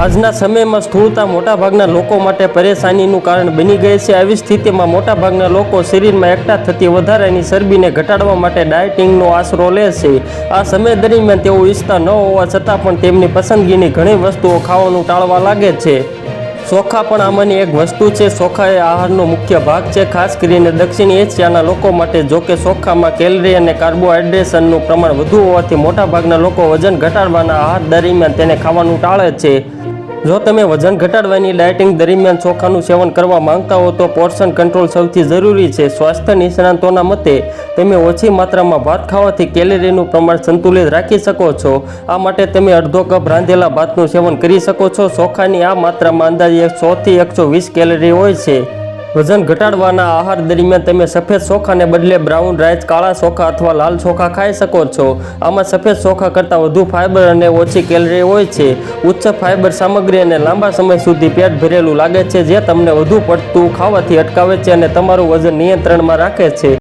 આજના સમયમાં સ્થૂળતા મોટાભાગના લોકો માટે પરેશાનીનું કારણ બની ગઈ છે. આવી સ્થિતિમાં મોટાભાગના લોકો શરીરમાં એકઠા થતી વધારાની ચરબીને ઘટાડવા માટે ડાયટિંગનો આશરો લે છે. આ સમય દરમિયાન તેઓ ઈચ્છતા ન હોવા છતાં પણ તેમની પસંદગીની ઘણી વસ્તુઓ ખાવાનું ટાળવા લાગે છે. ચોખા પણ આમાંની એક વસ્તુ છે. ચોખા એ આહારનો મુખ્ય ભાગ છે. ખાસ કરીને દક્ષિણ એશિયાના લોકો માટે જો કે ચોખામાં કેલરી અને કાર્બોહાઈડ્રેશનનું પ્રમાણ વધુ હોવાથી મોટાભાગના લોકો વજન ઘટાડવાના આહાર દરમિયાન તેને ખાવાનું ટાળે છે. જો તમે વજન ઘટાડવાની ડાયટિંગ દરમિયાન ચોખાનું સેવન કરવા માંગતા હો તો પોર્શન કંટ્રોલ સૌથી જરૂરી છે. સ્વાસ્થ્ય નિષ્ણાંતોના મતે, તમે ઓછી માત્રામાં ભાત ખાવાથી કેલેરીનું પ્રમાણ સંતુલિત રાખી શકો છો. આ માટે તમે અડધો કપ રાંધેલા ભાતનું સેવન કરી શકો છો. ચોખાની આ માત્રામાં અંદાજે સોથી એકસો વીસ કેલેરી હોય છે. વજન ઘટાડવાના આહાર દરમિયાન તમે સફેદ ચોખાને બદલે બ્રાઉન, રાઈસ, કાળા ચોખા અથવા લાલ ચોખા ખાઈ શકો છો. આમાં સફેદ ચોખા કરતાં વધુ ફાઇબર અને ઓછી કેલરી હોય છે. ઉચ્ચ ફાઇબર સામગ્રી અને લાંબા સમય સુધી પેટ ભરેલું લાગે છે, જે તમને વધુ પડતું ખાવાથી અટકાવે છે અને તમારું વજન નિયંત્રણમાં રાખે છે.